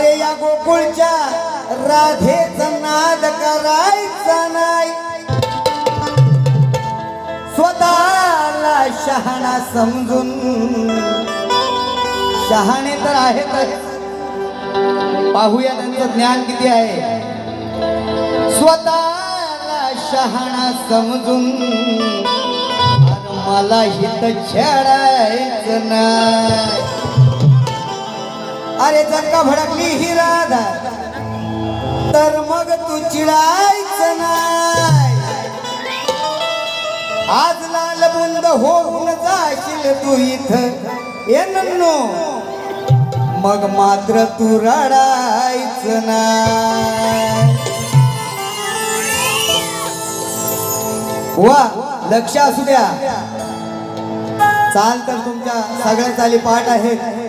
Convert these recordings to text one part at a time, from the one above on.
अरे या गोकुळच्या राधेचा नाद करायचा नाही. स्वतःला शहाणा समजून. शहाणे तर आहेत. पाहूया त्यांचं ज्ञान किती आहे. स्वतःला शहाणा समजून. मला हित छेडायचं नाही. अरे जर का भडकली ही राधा. तर मग तू चिडायचं नाही. आज लाल बुंद होऊन जाशील तू इथं. ये नन्नो. मग मात्र तू रडायचं नाही. वा लक्ष असू द्या. चाल तर तुमच्या सगळ्या चाली पाठ आहेत.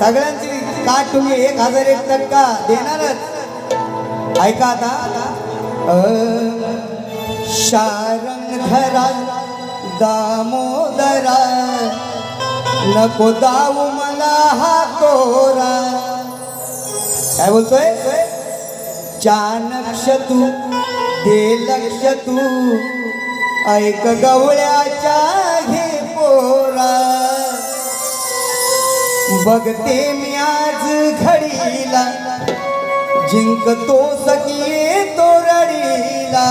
सगळ्यांची ताट तुम्ही एक हजार एक टक्का देणारच. ऐका आता. अ, शारंगधरा दामोदरा नको दाऊ मला हा तोरा काय बोलतोय? चानक्ष तू दे लक्ष तू ऐक गवळ्याच्या बघते मी आज घडीला. जिंकतो सखी तोरडीला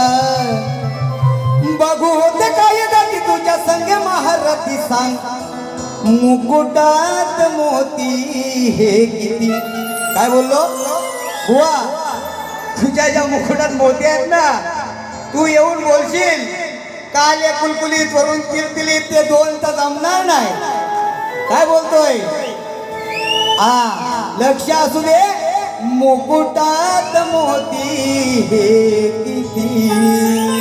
बघू होते काय जाती तुझ्या संग महारथी सांग. मुकुटात मोती हे किती. काय बोललो? बुवा तुझ्या ज्या मुकुटात मोती आहेत ना तू येऊन बोलशील काले कुलकुलीत वरून तिलतिलीत ते दोन तर जमणार नाही. काय बोलतोय? आ लक्ष असू दे मुकुटात मोती हे किती?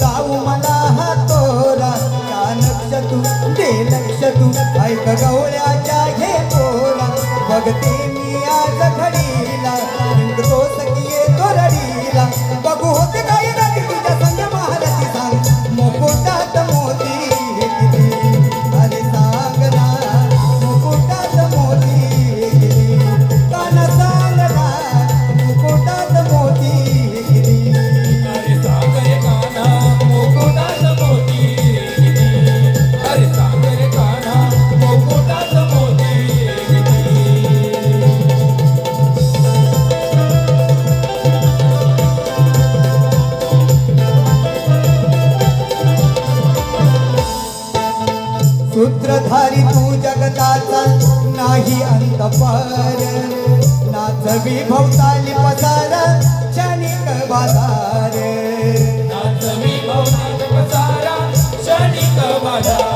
गाऊ मला हा तोरा. का लक्ष तू? दे लक्ष तू. ऐक गवळ्याच्या घे तोरा बघते सूत्रधारी तू जगताचा नाही अंत पार. नाचवी विभवताली पसार क्षणिक बाजार. नाचवी भवनात पसार क्षणिक बाजार.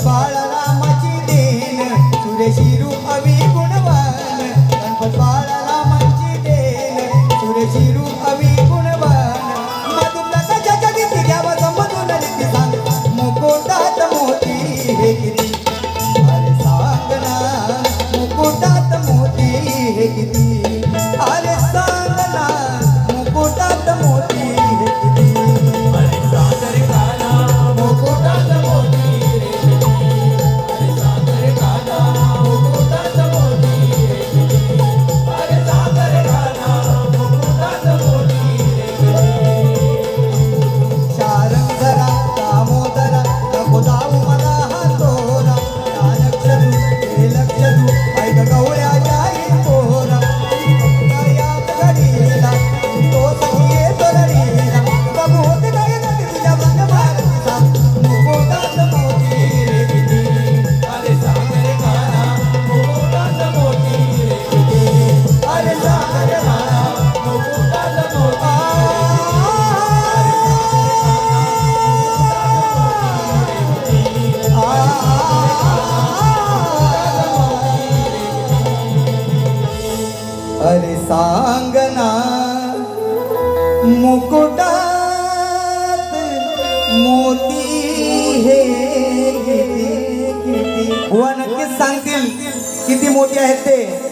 बाळ रामाची देन सुरेशी रूप अवी गुणवान. गणपत बाळ रामाची देन सुरेशी रूप अवी गुणवान मधुला अरे सांगना मुकुटात मोती हे किती नक्कीच सांगतील किती मोती आहेत ते?